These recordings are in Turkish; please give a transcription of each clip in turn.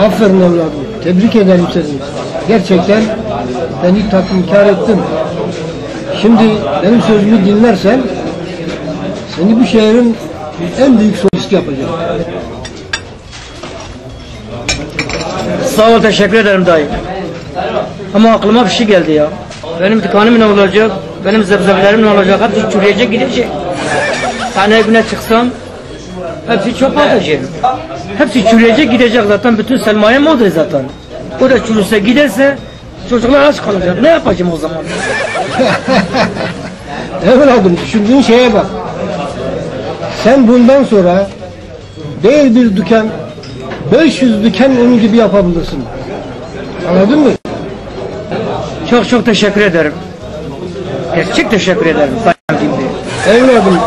Aferin evladım. Tebrik ederim seni. Gerçekten beni tatminkar ettin. Şimdi benim sözümü dinlersen seni bu şehrin en büyük solist yapacağım. Sağ ol teşekkür ederim dayı. Ama aklıma bir şey geldi ya. Benim dükkanım ne olacak? Benim zebzebelerim ne olacak? Hepsi çürüyecek gidecek. Sahneye güne çıksam hepsi çöp atacağım. Hepsi çürüyecek gidecek zaten. Bütün sermaye oldu zaten. O da çürüse giderse çocuklar aç kalacak. Ne yapacağım o zaman? Evladım düşündüğün şeye bak. Sen bundan sonra değil bir dükkan 500 dükkan onun gibi yapabilirsin. Anladın mı? Çok çok teşekkür ederim. Gerçek teşekkür ederim. Evladım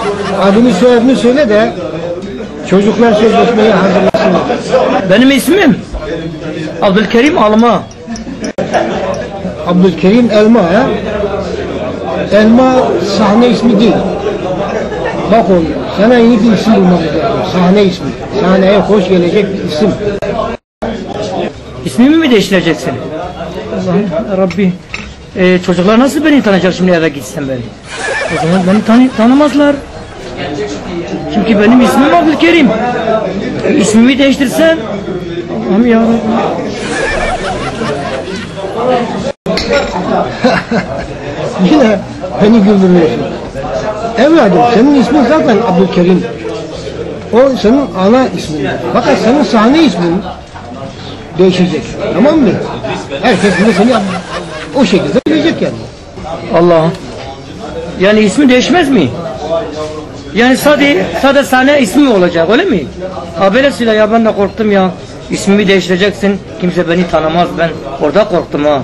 adını soyadını söyle de çocuklar sözleşmeyi hazırlasınlar. Benim ismim Abdülkerim Alma. Abdülkerim Elma ha? Elma sahne ismi değil. Bak oğlum sana yeni bir isim bulmamız lazım. Sahne ismi. Sahneye hoş gelecek bir isim. İsmimi mi değiştireceksin? Allah'ım Rabbi. Ee, çocuklar nasıl beni tanıyacak şimdi eve gitsem beni? O zaman beni tanı tanımazlar. Çünkü benim ismim Abdülkerim. İsmimi değiştirsen Allah'ım ya Rabbi. Yine beni güldürüyorsun. Evladım senin ismin zaten Abdülkerim. O senin ana ismin. Fakat senin sahne ismin değişecek. Tamam mı? Herkes de seni o şekilde bilecek yani. Allah. Yani ismi değişmez mi? Yani sadece sadece sahne ismi olacak öyle mi? Ha böylesiyle ya ben de korktum ya. İsmimi değiştireceksin. Kimse beni tanımaz. Ben orada korktum ha.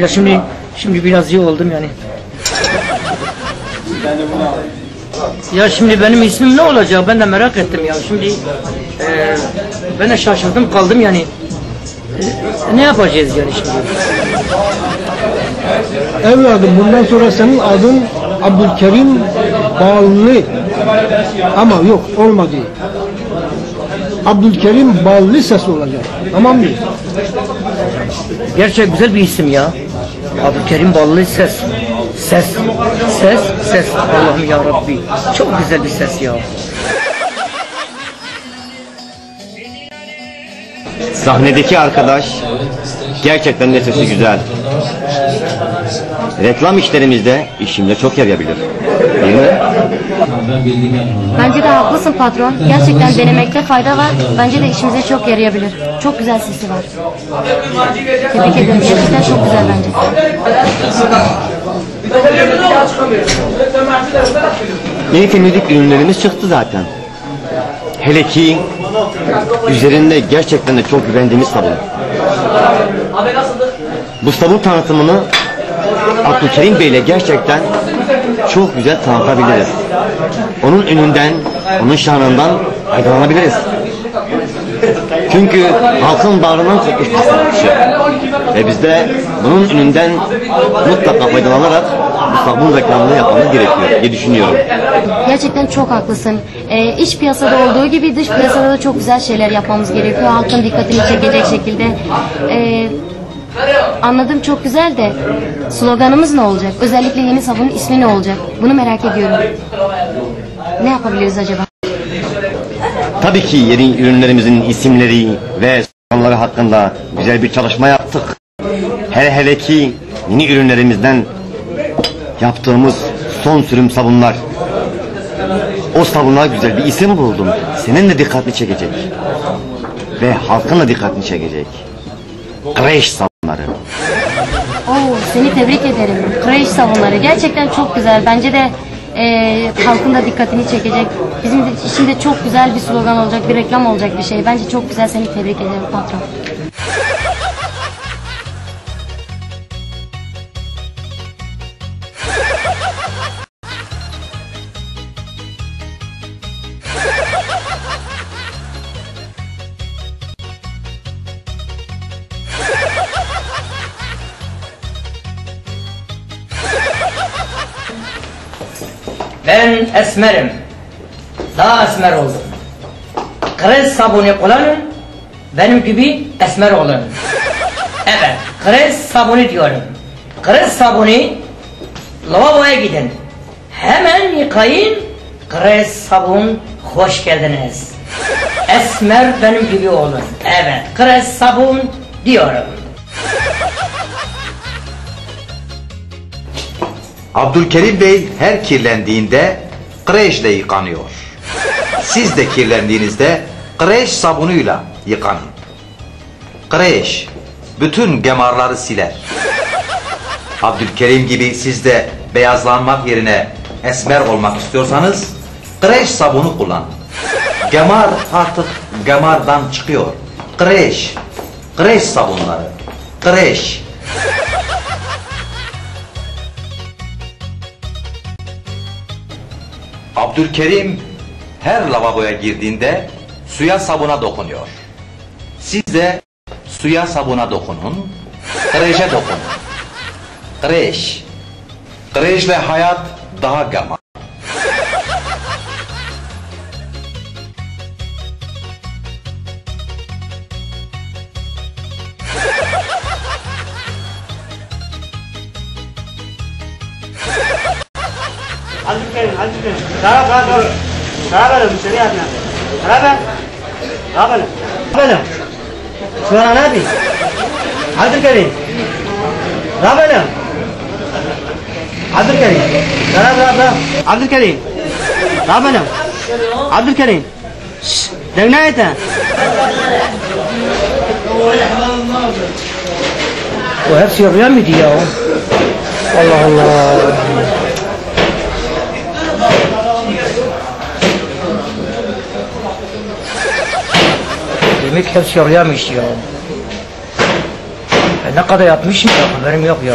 Ya şimdi şimdi biraz iyi oldum yani. Ya şimdi benim ismim ne olacak? Ben de merak ettim ya. Şimdi eee ben de şaşırdım kaldım yani. E, ne yapacağız yani şimdi? Evladım bundan sonra senin adın Abdülkerim Ballı. Ama yok olmadı. Abdülkerim Ballı ses olacak. Tamam mı? Gerçek güzel bir isim ya. Abdülkerim Ballı ses. Ses. Ses. Ses. Allah'ım ya Rabbi. Çok güzel bir ses ya. Sahnedeki arkadaş gerçekten de sesi güzel. Reklam işlerimizde işimde çok yarayabilir. Değil mi? Bence de haklısın patron. Gerçekten denemekte fayda var. Bence de işimize çok yarayabilir. Çok güzel sesi var. Tebrik ederim. Gerçekten çok güzel bence. Yeni temizlik ürünlerimiz çıktı zaten. Hele ki üzerinde gerçekten de çok güvendiğimiz sabun. Bu sabun tanıtımını Abdülkerim Bey ile gerçekten çok güzel tanıtabiliriz. Onun önünden, onun şanından faydalanabiliriz. Çünkü halkın bağrından kopmuş bir sanatçı. Ve biz de bunun önünden mutlaka faydalanarak bu sabun reklamını yapmamız gerekiyor diye düşünüyorum. Gerçekten çok haklısın. Ee, iç piyasada olduğu gibi dış piyasada da çok güzel şeyler yapmamız gerekiyor. Halkın dikkatini çekecek şekilde. Ee, anladım çok güzel de sloganımız ne olacak? Özellikle yeni sabunun ismi ne olacak? Bunu merak ediyorum. Ne yapabiliriz acaba? Tabii ki yeni ürünlerimizin isimleri ve sloganları hakkında güzel bir çalışma yaptık. Hele hele ki yeni ürünlerimizden yaptığımız son sürüm sabunlar. O sabunlar güzel bir isim buldum. Senin de dikkatini çekecek. Ve halkın da dikkatini çekecek. Kreş sabunları. Oo, seni tebrik ederim. Kreş sabunları gerçekten çok güzel. Bence de e, halkın da dikkatini çekecek. Bizim için de çok güzel bir slogan olacak, bir reklam olacak bir şey. Bence çok güzel. Seni tebrik ederim patron. Ben esmerim. Daha esmer oldum. Krez sabunu kullanın. Benim gibi esmer olun. Evet, krez sabunu diyorum. Krez sabunu lavaboya gidin. Hemen yıkayın. Krez sabun hoş geldiniz. Esmer benim gibi olun. Evet, krez sabun diyorum. Abdülkerim Bey her kirlendiğinde kreşle yıkanıyor. Siz de kirlendiğinizde kreş sabunuyla yıkanın. Kreş bütün gemarları siler. Abdülkerim gibi siz de beyazlanmak yerine esmer olmak istiyorsanız kreş sabunu kullanın. Gemar artık gemardan çıkıyor. Kreş, kreş sabunları, kreş. Abdülkerim her lavaboya girdiğinde suya sabuna dokunuyor. Siz de suya sabuna dokunun, kreşe dokunun. Kreş. Kreşle hayat daha gama. Abdülkerim, Abdülkerim. Daha daha daha. Daha böyle müşteri yapma. Daha ben. Daha böyle. Böyle. Sonra ne yapayım? Abdülkerim. Daha böyle. Abdülkerim. Daha daha daha. Abdülkerim. Daha böyle. Abdülkerim. Şşş. Dengna et. O hepsi yapıyor muydu ya? Allah Allah. Hepsi yarıyamış ya. E ne kadar yapmışım ya haberim yok ya.